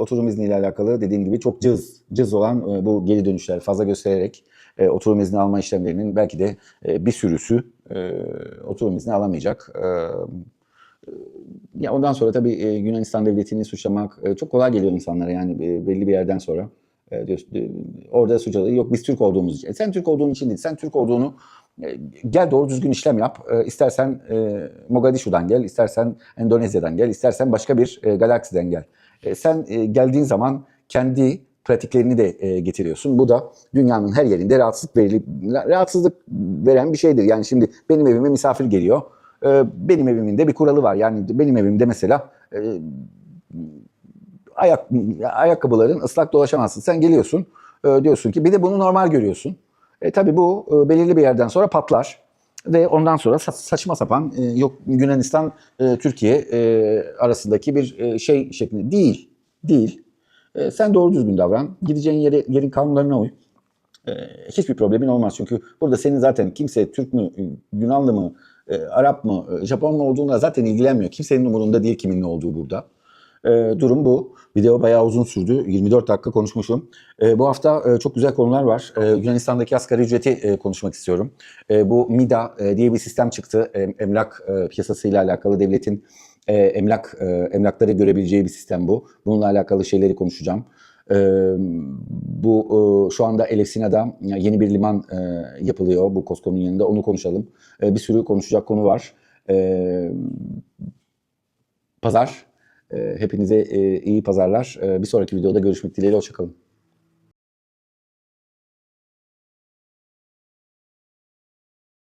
oturum izniyle alakalı dediğim gibi çok cız, cız olan e, bu geri dönüşler fazla göstererek e, oturum izni alma işlemlerinin belki de e, bir sürüsü e, oturum izni alamayacak. E, ya ondan sonra tabii e, Yunanistan devletini suçlamak e, çok kolay geliyor insanlara yani e, belli bir yerden sonra. E, e, orada suçladığı yok biz Türk olduğumuz için. E, sen Türk olduğun için değil. Sen Türk olduğunu e, gel doğru düzgün işlem yap. E, istersen e, Mogadishu'dan gel, istersen Endonezya'dan gel, istersen başka bir e, galaksiden gel. E, sen e, geldiğin zaman kendi pratiklerini de e, getiriyorsun. Bu da dünyanın her yerinde rahatsızlık verili, rahatsızlık veren bir şeydir. Yani şimdi benim evime misafir geliyor. E, benim evimin de bir kuralı var. Yani benim evimde mesela e, ayak ayakkabıların ıslak dolaşamazsın. Sen geliyorsun e, diyorsun ki bir de bunu normal görüyorsun. E tabii bu e, belirli bir yerden sonra patlar ve ondan sonra sa- saçma sapan e, yok Yunanistan e, Türkiye e, arasındaki bir e, şey şeklinde değil. Değil. E, sen doğru düzgün davran. Gideceğin yere, yerin kanunlarına uy. E, hiçbir problemin olmaz. Çünkü burada senin zaten kimse Türk mü, Yunanlı mı, e, Arap mı, e, Japon mu olduğuna zaten ilgilenmiyor. Kimsenin umurunda değil kimin ne olduğu burada. E, durum bu. Video bayağı uzun sürdü. 24 dakika konuşmuşum. E, bu hafta e, çok güzel konular var. E, Yunanistan'daki asgari ücreti e, konuşmak istiyorum. E, bu MIDA e, diye bir sistem çıktı. E, emlak e, piyasasıyla alakalı devletin e, emlak e, emlakları görebileceği bir sistem bu. Bununla alakalı şeyleri konuşacağım. E, bu e, şu anda Elefsina'da yeni bir liman e, yapılıyor bu Costco'nun yanında. Onu konuşalım. E, bir sürü konuşacak konu var. E, pazar. E, hepinize e, iyi pazarlar. E, bir sonraki videoda görüşmek dileğiyle. Hoşçakalın.